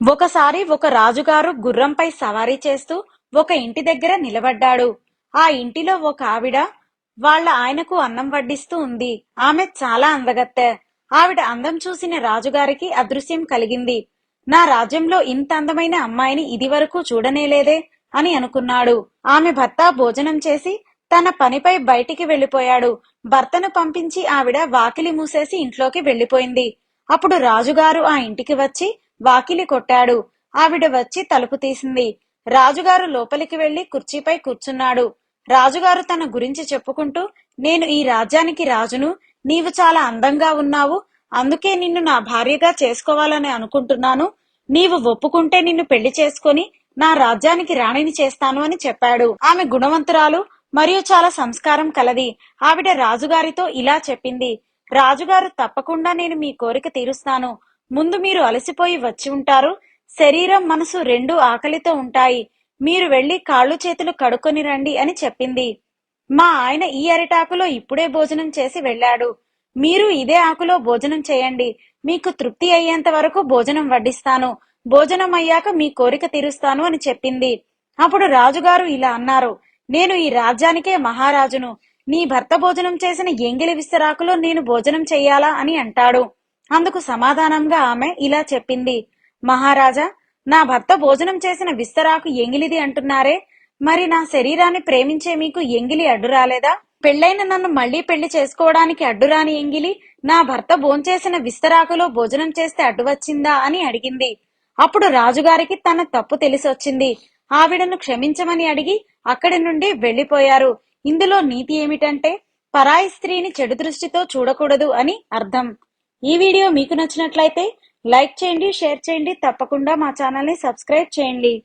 ఒకసారి ఒక రాజుగారు గుర్రంపై సవారీ చేస్తూ ఒక ఇంటి దగ్గర నిలబడ్డాడు. ఆ ఇంటిలో ఒక ఆవిడ వాళ్ళ ఆయనకు అన్నం వడ్డిస్తూ ఉంది. ఆమె చాలా అందగత్తె. ఆవిడ అందం చూసిన రాజుగారికి అదృశ్యం కలిగింది. నా రాజ్యంలో ఇంత అందమైన అమ్మాయిని ఇదివరకు చూడనేలేదే అని అనుకున్నాడు. ఆమె భర్త భోజనం చేసి తన పనిపై బయటికి వెళ్ళిపోయాడు భర్తను పంపించి ఆవిడ వాకిలి మూసేసి ఇంట్లోకి వెళ్ళిపోయింది అప్పుడు రాజుగారు ఆ ఇంటికి వచ్చి వాకిలి కొట్టాడు. ఆవిడ వచ్చి తలుపు తీసింది. రాజుగారు లోపలికి వెళ్ళి కుర్చీపై కూర్చున్నాడు. రాజుగారు తన గురించి చెప్పుకుంటూ నేను ఈ రాజ్యానికి రాజును నీవు చాలా అందంగా ఉన్నావు. అందుకే నిన్ను నా భార్యగా చేసుకోవాలని అనుకుంటున్నాను. నీవు ఒప్పుకుంటే నిన్ను పెళ్ళి చేసుకొని నా రాజ్యానికి రాణిని చేస్తాను అని చెప్పాడు. ఆమె గుణవంతురాలు మరియు చాలా సంస్కారం కలది. ఆవిడ రాజుగారితో ఇలా చెప్పింది. రాజుగారు తప్పకుండా నేను మీ కోరిక తీరుస్తాను. ముందు మీరు అలసిపోయి వచ్చి ఉంటారు. శరీరం మనసు రెండు ఆకలితో ఉంటాయి. మీరు వెళ్ళి కాళ్ళు చేతులు కడుక్కొని రండి అని చెప్పింది. మా ఆయన ఈ అరిటాకులో ఇప్పుడే భోజనం చేసి వెళ్ళాడు. మీరు ఇదే ఆకులో భోజనం చేయండి. మీకు తృప్తి అయ్యేంత వరకు భోజనం వడ్డిస్తాను. భోజనం అయ్యాక మీ కోరిక తీరుస్తాను అని చెప్పింది. అప్పుడు రాజుగారు ఇలా అన్నారు. నేను ఈ రాజ్యానికే మహారాజును. నీ భర్త భోజనం చేసిన ఎంగిలి విస్తరాకులో నేను భోజనం చెయ్యాలా అని అంటాడు. అందుకు సమాధానంగా ఆమె ఇలా చెప్పింది. మహారాజా నా భర్త భోజనం చేసిన విస్తరాకు ఎంగిలిది అంటున్నారే. మరి నా శరీరాన్ని ప్రేమించే మీకు ఎంగిలి అడ్డు రాలేదా? పెళ్ళైన నన్ను మళ్ళీ పెళ్ళి చేసుకోవడానికి అడ్డురాని ఎంగిలి నా భర్త భోంచేసిన విస్తరాకులో భోజనం చేస్తే అడ్డు వచ్చిందా అని అడిగింది. అప్పుడు రాజుగారికి తన తప్పు తెలిసొచ్చింది. ఆవిడను క్షమించమని అడిగి అక్కడి నుండి వెళ్ళిపోయారు ఇందులో నీతి ఏమిటంటే పరాయి స్త్రీని చెడు దృష్టితో చూడకూడదు అని అర్థం. ఈ వీడియో మీకు నచ్చినట్లయితే లైక్ చేయండి షేర్ చేయండి. తప్పకుండా మా ఛానల్ని సబ్స్క్రైబ్ చేయండి.